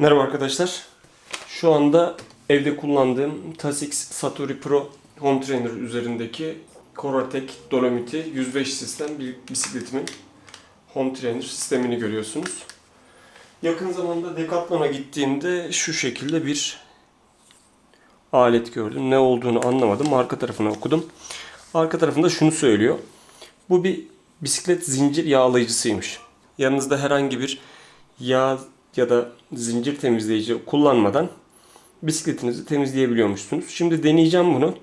Merhaba arkadaşlar. Şu anda evde kullandığım Tasix Satori Pro Home Trainer üzerindeki Coratek Dolomiti 105 sistem bisikletimin Home Trainer sistemini görüyorsunuz. Yakın zamanda Decathlon'a gittiğimde şu şekilde bir alet gördüm. Ne olduğunu anlamadım. Arka tarafını okudum. Arka tarafında şunu söylüyor. Bu bir bisiklet zincir yağlayıcısıymış. Yanınızda herhangi bir yağ ya da zincir temizleyici kullanmadan bisikletinizi temizleyebiliyormuşsunuz. Şimdi deneyeceğim bunu.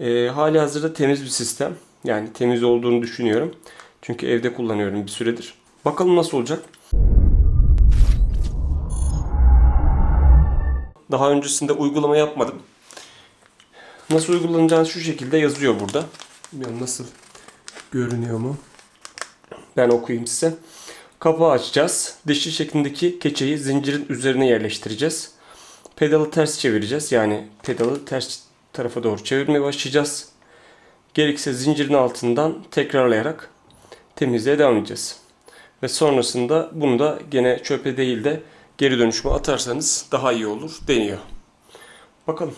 Ee, hali hazırda temiz bir sistem. Yani temiz olduğunu düşünüyorum. Çünkü evde kullanıyorum bir süredir. Bakalım nasıl olacak. Daha öncesinde uygulama yapmadım. Nasıl uygulanacağını şu şekilde yazıyor burada. Bilmiyorum nasıl görünüyor mu? Ben okuyayım size. Kapağı açacağız. Dişli şeklindeki keçeyi zincirin üzerine yerleştireceğiz. Pedalı ters çevireceğiz. Yani pedalı ters tarafa doğru çevirmeye başlayacağız. Gerekirse zincirin altından tekrarlayarak temizliğe devam edeceğiz. Ve sonrasında bunu da gene çöpe değil de geri dönüşüme atarsanız daha iyi olur deniyor. Bakalım.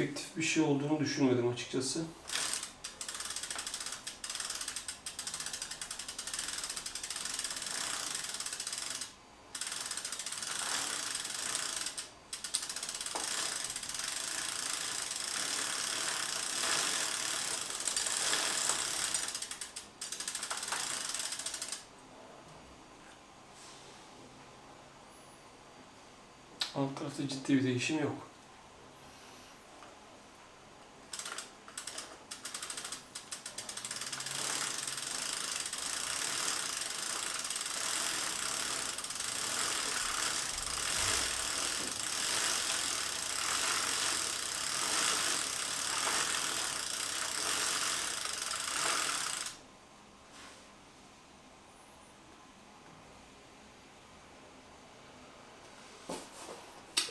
Efektif bir şey olduğunu düşünmedim açıkçası. Alt tarafta ciddi bir değişim yok.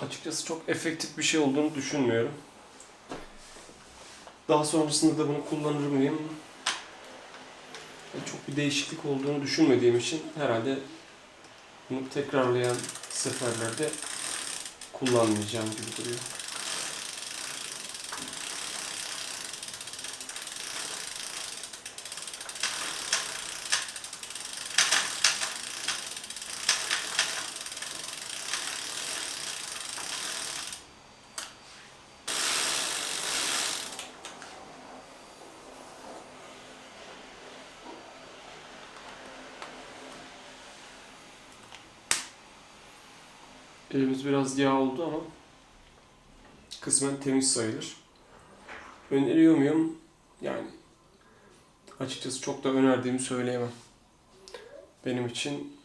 Açıkçası çok efektif bir şey olduğunu düşünmüyorum. Daha sonrasında da bunu kullanır mıyım? Çok bir değişiklik olduğunu düşünmediğim için herhalde bunu tekrarlayan seferlerde kullanmayacağım gibi duruyor. Elimiz biraz yağ oldu ama kısmen temiz sayılır. Öneriyor muyum? Yani açıkçası çok da önerdiğimi söyleyemem. Benim için